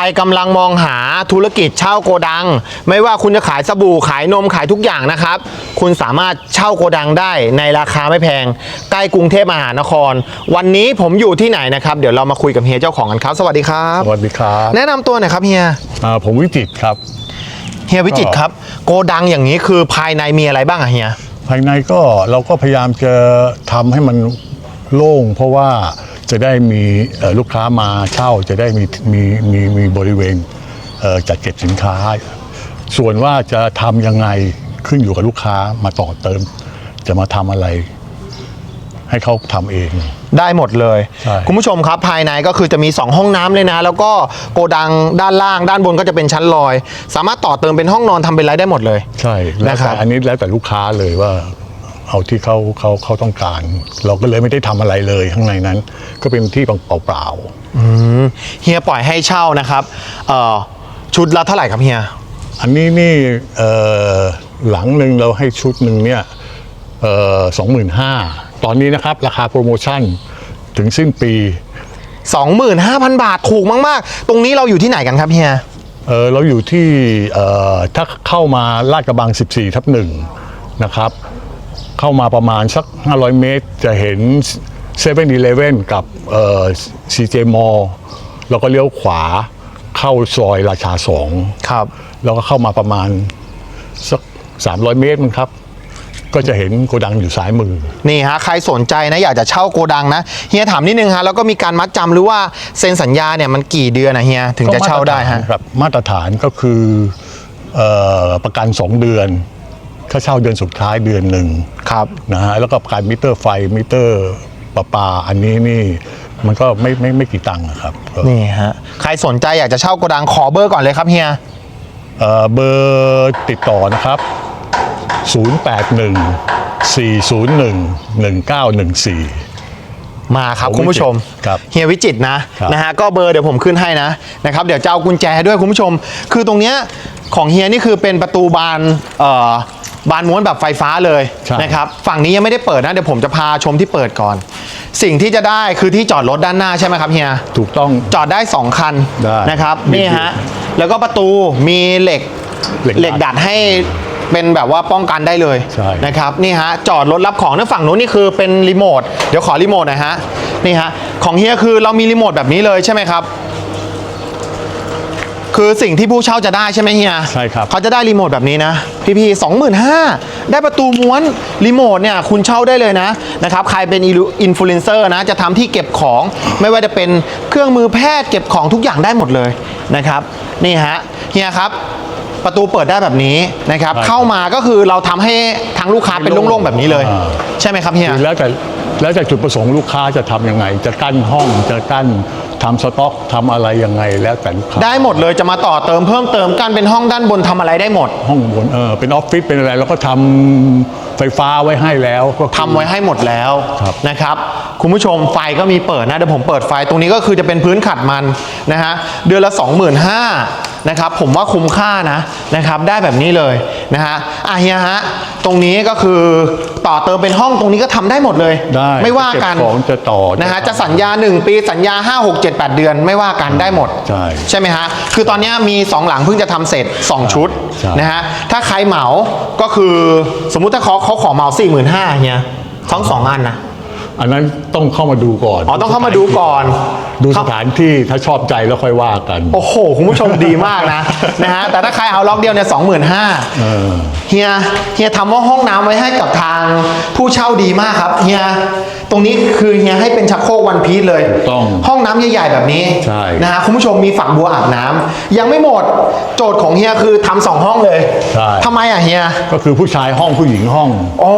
รกำลังมองหาธุรกิจเช่าโกดัง ไม่ว่าคุณจะขายสบู่ขายนมขายทุกอย่างนะครับ คุณสามารถเช่าโกดังได้ในราคาไม่แพง ใกล้กรุงเทพมหานคร วันนี้ผมอยู่ที่ไหนนะครับ เดี๋ยวเรามาคุยกับเฮียเจ้าของกันครับ สวัสดีครับ สวัสดีครับแนะนำตัวหน่อยครับเฮียอ่าผมวิจิตรครับ เฮียวิจิตรครับ โกดังอย่างนี้คือภายในมีอะไรบ้างอะเฮีย ภายในก็เราก็พยายามจะทำให้มันโล่ง เพราะว่า จะได้มีเอ่อลูกค้ามาเช่าจะได้มีมีมีมีบริเวณเอ่อจัดเก็บสินค้า ส่วนว่าจะทำยังไงขึ้นอยู่กับลูกค้ามาต่อเติม จะมาทำอะไร ให้เขาทำเอง ได้หมดเลย ใช่ คุณผู้ชมครับภายในก็คือจะมี 2 ห้องน้ำเลยนะ แล้วก็โกดังด้านล่าง ด้านบนก็จะเป็นชั้นลอย สามารถต่อเติมเป็นห้องนอนทำเป็นไรได้หมดเลย ใช่แล้วนะครัแต่บอันนี้แล้วแต่ลูกค้าเลยว่า เอาที่เขาเขาเขาต้องการ เราก็เลยไม่ได้ทำอะไรเลยข้างในนั้น ก็เป็นที่เปล่าๆอืมเฮียปล่อยให้เช่านะครับเอ่อชุดละเท่าไหร่ครับเฮียอันนี้นี่เอ่อหลังหนึ่งเราให้ชุดหนึ่งเนี่ยสองหมื่นห้าตอนนี้นะครับ ราคาโปรโมชั่นถึงสิ้นปี25,000 บาทถูกมากๆ ตรงนี้เราอยู่ที่ไหนกันครับเฮีย เออเราอยู่ที่เอ่อถ้าเข้ามาลาดกระบัง 14 ทับหนึ่งนะครับ เข้ามาประมาณสัก 500 เมตร จะเห็น7 e เ e ่ e อกับเอ่อ CJ m a l l แล้วก็เลี้ยวขวาเข้าซอยราชาสองครับ แล้วก็เข้ามาประมาณสัก 300 เมตรมั้งครับ ก็จะเห็นโกดังอยู่ซ้ายมือ นี่ฮะใครสนใจนะอยากจะเช่าโกดังนะเฮียถามนิดนึงฮะแล้วก็มีการมัดจำหรือว่าเซ็นสัญญาเนี่ยมันกี่เดือนนะเฮียถึงจะเช่าได้ฮะครับมาตรฐานก็คือเอ่อประกัน 2 เดือน ถ้าเช่าเดือนสุดท้ายเดือนหนึ่งครับนะฮะแล้วก็ประกันมิเตอร์ไฟมิเตอร์ประปาอันนี้นี่มันก็ไม่ไม่ไม่กี่ตังค์อะครับก็นี่ฮะใครสนใจอยากจะเช่าโกดังขอเบอร์ก่อนเลยครับเฮียเอ่อเบอร์ติดต่อนะครับ 081 401 1914 มาครับผมคุณผู้ชมวิจิตรครับเฮียวิจิตรนะครับนะฮะก็เบอร์เดี๋ยวผมขึ้นให้นะนะครับเดี๋ยวจะเอากุญแจด้วยคุณผู้ชม คือตรงเนี้ยของเฮียนี่คือเป็นประตูบานเอ่อ บานม้วนแบบไฟฟ้าเลยใช่ นะครับฝั่งนี้ยังไม่ได้เปิดนะเดี๋ยวผมจะพาชมที่เปิดก่อน สิ่งที่จะได้คือที่จอดรถด้านหน้าใช่ไหมครับเฮีย ถูกต้อง จอดได้ 2 คันได้นะครับมีนี่ฮะ แล้วก็ประตูมีเหล็กเหล็กดัดดัดให้เป็นแบบว่าป้องกันได้เลยใช่ นะครับนี่ฮะจอดรถรับของนั่นฝั่งนู้นนี่คือเป็นรีโมทเดี๋ยวขอรีโมทหน่อยฮะนี่ฮะของเฮียคือเรามีรีโมทแบบนี้เลยใช่ไหมครับ คือสิ่งที่ผู้เช่าจะได้ใช่ไหมเฮียใช่ครับเขาจะได้รีโมทแบบนี้นะ พี่พี่สองหมื่นห้าได้ประตูม้วนรีโมทเนี่ยคุณเช่าได้เลยนะนะครับใครเป็นอินฟลูเอนเซอร์นะจะทำที่เก็บของไม่ว่าจะเป็นเครื่องมือแพทย์เก็บของทุกอย่างได้หมดเลยนะครับนี่ฮะเฮียครับประตูเปิดได้แบบนี้นะครับใช่ครับเข้ามาก็คือเราทำให้ทางลูกค้าเป็นโล่งๆแบบนี้เลยอ่าใช่ไหมครับเฮียคือแล้วแต่แล้วแต่จุดประสงค์ลูกค้าจะทำยังไง จะกั้นห้องจะกั้น ทำสต็อกทำอะไรยังไงแล้วแต่ลูกค้าได้หมดเลยจะมาต่อเติมเพิ่มเติมกันเป็นห้องด้านบนทำอะไรได้หมดห้องบนเออเป็นออฟฟิศเป็นอะไรแล้วก็ทำไฟฟ้าไว้ให้แล้วก็คือ ทำไว้ให้หมดแล้วครับ นะครับ คุณผู้ชมไฟก็มีเปิดนะเดี๋ยวผมเปิดไฟตรงนี้ก็คือจะเป็นพื้นขัดมันนะฮะเดือนละ 25,000นะครับผมว่าคุ้มค่านะนะครับได้แบบนี้เลยนะฮะอะเฮียฮะตรงนี้ก็คือต่อเติมเป็นห้องตรงนี้ก็ทำได้หมดเลย ได้ไม่ว่ากันจะเก็บของจะต่อนะฮะจะจะสัญญา 1 ปีสัญญา 5 6 7 8 เดือนไม่ว่ากันได้หมด ใช่ใช่ไหมฮะคือตอนนี้มี 2 หลังเพิ่งจะทำเสร็จ 2 ชุดใช่นะฮะถ้าใครเหมาก็คือสมมุติถ้าเขาเขาขอเหมา 4 5 0 0 0เนี่ยทั้งสองอันนะ อันนั้นต้องเข้ามาดูก่อนอ๋อต้องเข้ามาดูก่อน ดูสถานที่ถ้าชอบใจแล้วค่อยว่ากัน โอ้โห คุณผู้ชมดีมากนะ นะฮะ แต่ถ้าใครเอาล็อกเดียวเนี่ยสองหมื่นห้าเออเฮีย เฮียทำว่าห้องน้ำไว้ให้กับทางผู้เช่าดีมากครับ เฮีย ตรงนี้คือเฮียให้เป็นชักโครกวันพีซเลยถูกต้องห้องน้ำใหญ่ๆแบบนี้ใช่ นะฮะคุณผู้ชมมีฝักบัวอาบน้ำยังไม่หมดโจทย์ของเฮียคือทำสองห้องเลยใช่ ทำไมอะเฮีย ก็คือผู้ชายห้องผู้หญิงห้องโอ้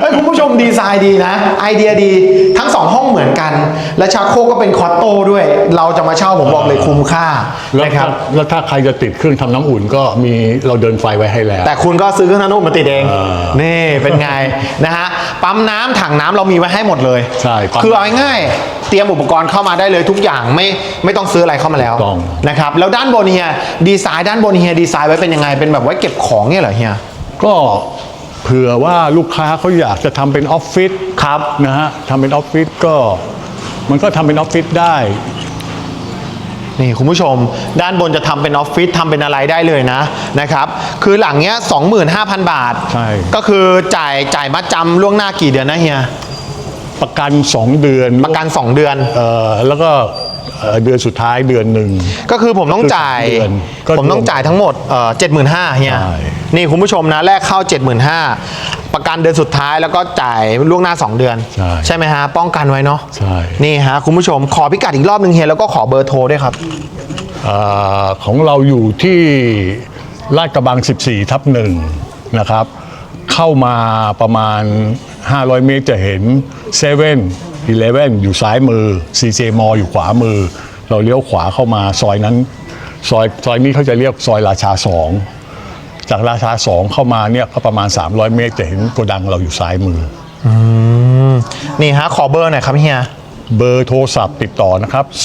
เฮ้ยคุณผู้ชมดีไซน์ดีนะ ไอเดียดีทั้งสองห้องเหมือนกัน และชักโครกก็เป็นคอตโต้ด้วย เราจะมาเช่าผมบอกเลยคุ้มค่าแล้วนะคถ้ารับแล้วถ้าใครจะติดเครื่องทำน้ำอุ่นก็มีเราเดินไฟไว้ให้แล้ว แต่คุณก็ซื้อเครื่องทำน้ำอุ่นมาติดเอง เออ นี่เป็นไง นะฮะ ปั๊มน้ำถังน้ำเรามีไว้ให้หมดเลยใช่ปั๊มคือเอาง่ายๆเตรียมอุปกรณ์เข้ามาได้เลยทุกอย่างไม่ไม่ต้องซื้ออะไรเข้ามาแล้วถูกต้อง นะครับแล้วด้านบนเฮียดีไซน์ด้านบนเฮียดีไซน์ไว้เป็นยังไงเป็นแบบไว้เก็บของเนี่ยเหรอเฮีย ก็เผื่อว่าลูกค้าเขาอยากจะทำเป็นออฟฟิศครับ นะฮะทำเป็นออฟฟิศก็ มันก็ทำเป็นออฟฟิศได้ นี่คุณผู้ชม ด้านบนจะทำเป็นออฟฟิศทำเป็นอะไรได้เลยนะนะครับ คือหลังเนี้ย25,000บาท ใช่ ก็คือจ่ายจ่ายมัดจำล่วงหน้ากี่เดือนนะเฮีย ประกัน 2 เดือน ประกัน 2 เดือน เอ่อแล้วก็เอ่อเดือนสุดท้ายเดือนหนึ่ง ก็คือผมต้องจ่ายก็คือสามเดือนก็ผมต้องจ่ายทั้งหมดเจ็ดหมื่นห้าเฮียใช่ นี่คุณผู้ชมนะแรกเข้า 75,000ประกันเดือนสุดท้ายแล้วก็จ่ายล่วงหน้า 2 เดือนใช่ไหมฮะ ป้องกันไว้เนาะใช่ นี่ฮะคุณผู้ชมขอพิกัดอีกรอบหนึ่งเฮียแล้วก็ขอเบอร์โทรด้วยครับ อาของเราอยู่ที่ลาดกระบัง 14 ทับหนึ่งนะครับ เข้ามาประมาณ 500 เมตรจะเห็นเซเว่นอีเลฟเว่นอยู่ซ้ายมือ CJ m อยู่ขวามือ เราเลี้ยวขวาเข้ามาซอยนั้น ซอยซอยนี้เขาจะเรียกซอยราชาสอง จากราชาสองเข้ามาเนี่ยก็ประมาณ 300 เมตรจะเห็นโกดังเราอยู่ซ้ายมือนี่ฮะขอเบอร์หน่อยครับเฮีย เบอร์โทรศัพท์ติดต่อนะครับ 081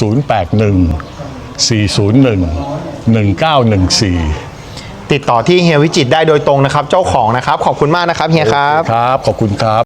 401 1914 ติดต่อที่เฮียวิจิตรได้โดยตรงนะครับ เจ้าของนะครับ ขอบคุณมากนะครับเฮียครับ ครับ ขอบคุณครับ